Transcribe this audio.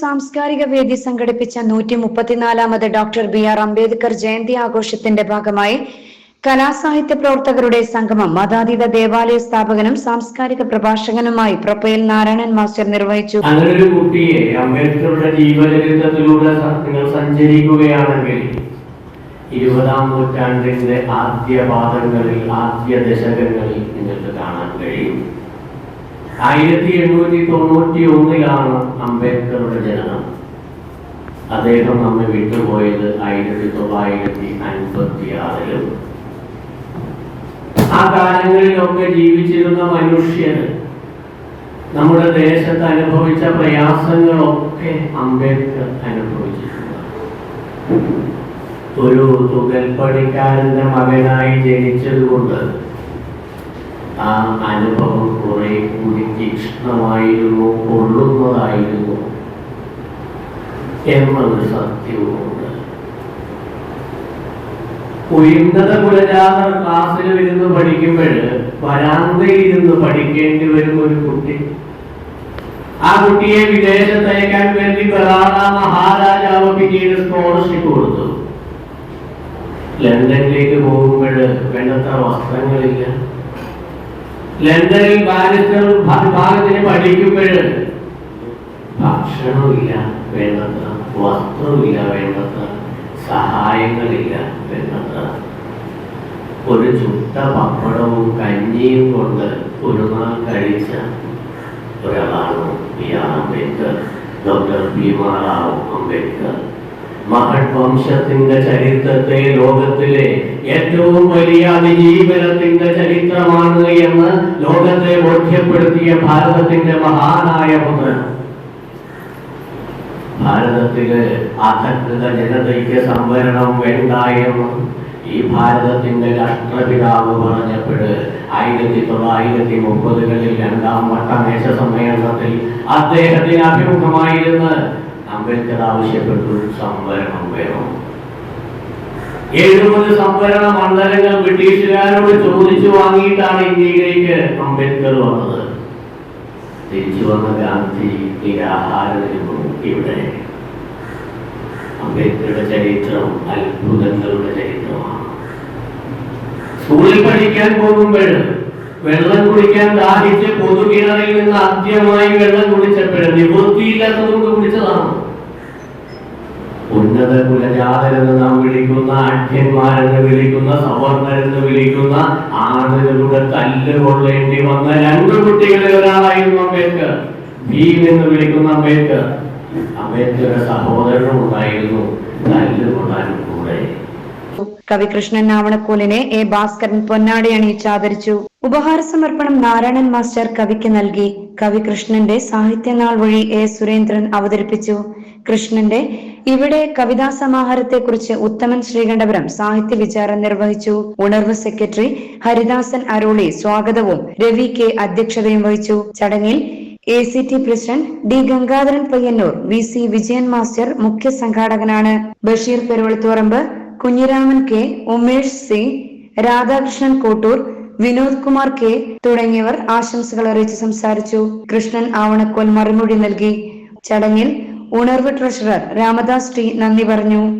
സാംസ്കാരിക വേദി സംഘടിപ്പിച്ച നൂറ്റി മുപ്പത്തിനാലാമത് doctor B R Ambedkar Jayanti ആഘോഷത്തിന്റെ ഭാഗമായി കലാസാഹിത്യ പ്രവർത്തകരുടെ സംഗമം മതാതീത ദേവാലയ സ്ഥാപകനും സാംസ്കാരിക പ്രഭാഷകനുമായി പ്രൊപ്പയിൽ നാരായണൻ മാസ്റ്റർ നിർവഹിച്ചു. അങ്ങനെ ഒരു കുട്ടിയെ അംബേദ്കറുടെ ജീവചരിത്രത്തിലൂടെ നിങ്ങൾ സഞ്ചരിക്കുകയാണെങ്കിൽ ഇരുപതാം നൂറ്റാണ്ടിന്റെ ആദ്യ പാദങ്ങളിൽ ആദ്യ ദശകങ്ങളിൽ നിങ്ങൾക്ക് കാണാൻ കഴിയും. ആയിരത്തി എണ്ണൂറ്റി തൊണ്ണൂറ്റി ഒന്നിലാണ് അംബേദ്കറുടെ ജനനം. അദ്ദേഹം നമ്മെ വിട്ടുപോയത് ആയിരത്തി തൊള്ളായിരത്തി അൻപത്തി ആറിലും ആ കാലങ്ങളിലൊക്കെ ജീവിച്ചിരുന്ന മനുഷ്യർ നമ്മുടെ ദേശത്ത് അനുഭവിച്ച പ്രയാസങ്ങളൊക്കെ അംബേദ്കർ അനുഭവിച്ചിട്ടുണ്ട്. ഒരു തുകൽപ്പണിക്കാരന്റെ മകനായി ജനിച്ചതുകൊണ്ട് ആ അനുഭവം കുറെ കൂടി തീക്ഷ്ണമായിരുന്നു കൊള്ളുന്നതായിരുന്നു എന്നൊരു സത്യവുമുണ്ട്. ഉയർന്നത കുലജാതർ ക്ലാസ്സിൽ ഇരുന്ന് പഠിക്കുമ്പോൾ വരാന്തയിൽ ഇരുന്ന് പഠിക്കേണ്ടി വരും ഒരു കുട്ടി. ആ കുട്ടിയെ വിദേശത്ത് അയക്കാൻ വേണ്ടി ബറാഡ മഹാരാജാവ് പിന്നീട് സ്കോളർഷിപ്പ് കൊടുത്തു. ലണ്ടനിലേക്ക് പോകുമ്പോൾ വേണ്ടത്ര വസ്ത്രങ്ങളില്ല. ലണ്ടനിൽ ബാരിസ്റ്റർ വിഭാഗത്തിന് പഠിക്കുമ്പോൾ ഭക്ഷണമില്ല വേണ്ടത്ര വസ്ത്രമില്ല വേണ്ടത്ര സഹായങ്ങളില്ല വേണ്ടത്ര. ഒരു ചുട്ട പപ്പടവും കഞ്ഞിയും കൊണ്ട് ഒരു നാൾ കഴിച്ച ഒരാളാണ് അംബേദ്കർ ഡോക്ടർ ഭീമാറാവ് അംബേദ്കർ. മഹത് വംശത്തിന്റെ ചരിത്രത്തെ ലോകത്തിലെ ഏറ്റവും വലിയ അതിജീവനത്തിന്റെ ചരിത്രമാണ് എന്ന് ലോകത്തെ ബോധ്യപ്പെടുത്തിയ ഭാരതത്തിന്റെ മഹാനായ പുത്രൻ ഭാരതത്തിൽ അധകൃത ജനതയ്ക്ക് സംവരണം വേണ്ട എന്ന് ഈ ഭാരതത്തിന്റെ രാഷ്ട്രപിതാവ് പറഞ്ഞപ്പോഴ് ആയിരത്തി തൊള്ളായിരത്തി മുപ്പതുകളിൽ രണ്ടാം വട്ടമേശ സമ്മേളനത്തിൽ അദ്ദേഹത്തിന് അഭിമുഖമായിരുന്ന് അംബേദ്കർ ആവശ്യപ്പെട്ടു സംവരണം വേണം. എഴുപത് സംവരണ മണ്ഡലങ്ങൾ ബ്രിട്ടീഷുകാരോട് ചോദിച്ചു വാങ്ങിയിട്ടാണ് ഇന്ത്യയിലേക്ക് അംബേദ്കർ വന്നത്. തിരിച്ചു വന്ന ഗാന്ധി നിരാഹാരത്തിനും ഇവിടെ. അംബേദ്കറുടെ ചരിത്രം അത്ഭുതങ്ങളുടെ ചരിത്രമാണ്. സ്കൂളിൽ പഠിക്കാൻ പോകുമ്പോൾ വെള്ളം കുടിക്കാൻ ദാഹിച്ച് പൊതുകിണറിൽ നിന്ന് ആദ്യമായി വെള്ളം കുടിച്ചപ്പോഴും നിവൃത്തിയില്ലാത്തതുകൊണ്ട് കുടിച്ചതാണ്. ഉന്നത കുലജാതരെന്ന് നാം വിളിക്കുന്ന അഠ്യന്മാരെന്ന് വിളിക്കുന്ന സവർണരെന്ന് വിളിക്കുന്ന ആളുകളുടെ തല്ല് കൊള്ളേണ്ടി വന്ന രണ്ട് കുട്ടികളിൽ ഒരാളായിരുന്നു അംബേദ്കർ. ഭീം എന്ന് വിളിക്കുന്ന അംബേദ്കർ. അംബേദ്കറുടെ സഹോദരനും ഉണ്ടായിരുന്നു. തല്ല് കൊള്ളാനും കൂടെ. കവികൃഷ്ണൻ ആവണക്കോലിനെ എ ഭാസ്കരൻ പൊന്നാടി അണിയിച്ച് ആദരിച്ചു. ഉപഹാര സമർപ്പണം നാരായണൻ മാസ്റ്റർ കവിക്ക് നൽകി. കവികൃഷ്ണന്റെ സാഹിത്യനാൾ വഴി എ സുരേന്ദ്രൻ അവതരിപ്പിച്ചു. കൃഷ്ണന്റെ ഇവിടെ കവിതാ സമാഹാരത്തെ കുറിച്ച് ഉത്തമൻ ശ്രീകണ്ഠപുരം സാഹിത്യ വിചാരം നിർവഹിച്ചു. ഉണർവ് സെക്രട്ടറി ഹരിദാസൻ അരോളി സ്വാഗതവും രവി കെ അധ്യക്ഷതയും വഹിച്ചു. ചടങ്ങിൽ A C T president D Gangadharan Payyanur V C Vijayan master മുഖ്യ സംഘാടകനാണ്. Basheer Peruvalathuparamba Kunhiraman K Umesh C Radhakrishnan Kottur Vinod Kumar K തുടങ്ങിയവർ ആശംസകൾ അറിയിച്ച് സംസാരിച്ചു. കൃഷ്ണൻ ആവണക്കോൽ മറുമൊഴി നൽകി. ചടങ്ങിൽ ഉണർവ് ട്രഷറർ രാമദാസ് ടി നന്ദി പറഞ്ഞു